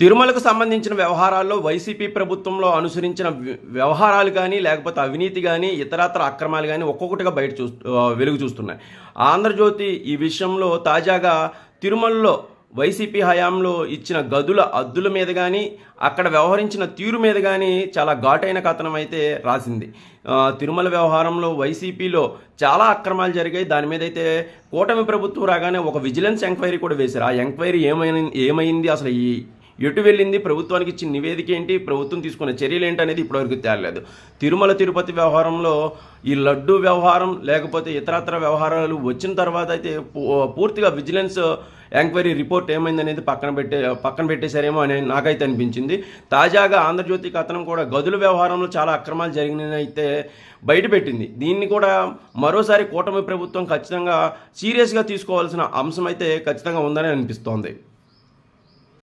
తిరుమలకు సంబంధించిన వ్యవహారాల్లో వైసీపీ ప్రభుత్వంలో అనుసరించిన వ్యవహారాలు కానీ లేకపోతే అవినీతి కానీ ఇతరత్ర అక్రమాలు కానీ ఒక్కొక్కటిగా బయట చూ వెలుగు చూస్తున్నాయి. ఆంధ్రజ్యోతి ఈ విషయంలో తాజాగా తిరుమలలో వైసీపీ హయాంలో ఇచ్చిన గదుల అద్దుల మీద కానీ అక్కడ వ్యవహరించిన తీరు మీద కానీ చాలా ఘాటైన కథనం అయితే రాసింది. తిరుమల వ్యవహారంలో వైసీపీలో చాలా అక్రమాలు జరిగాయి. దాని మీద అయితే కూటమి ప్రభుత్వం రాగానే ఒక విజిలెన్స్ ఎంక్వైరీ కూడా వేశారు. ఆ ఎంక్వైరీ ఏమైంది ఏమైంది అసలు ఈ ఎటు వెళ్ళింది ప్రభుత్వానికి ఇచ్చిన నివేదిక ఏంటి ప్రభుత్వం తీసుకున్న చర్యలు ఏంటి అనేది ఇప్పటివరకు తేలలేదు. తిరుమల తిరుపతి వ్యవహారంలో ఈ లడ్డు వ్యవహారం లేకపోతే ఇతరత్ర వ్యవహారాలు వచ్చిన తర్వాత అయితే పూ- పూర్తిగా విజిలెన్స్ ఎంక్వైరీ రిపోర్ట్ ఏమైంది అనేది పక్కన పెట్టే పక్కన పెట్టేశారేమో అని నాకైతే అనిపించింది. తాజాగా ఆంధ్రజ్యోతి కథనం కూడా గదుల వ్యవహారంలో చాలా అక్రమాలు జరిగినాయి అయితే బయటపెట్టింది దీన్ని కూడా మరోసారి కూటమి ప్రభుత్వం ఖచ్చితంగా సీరియస్గా తీసుకోవాల్సిన అంశం అయితే ఖచ్చితంగా ఉందని అనిపిస్తోంది.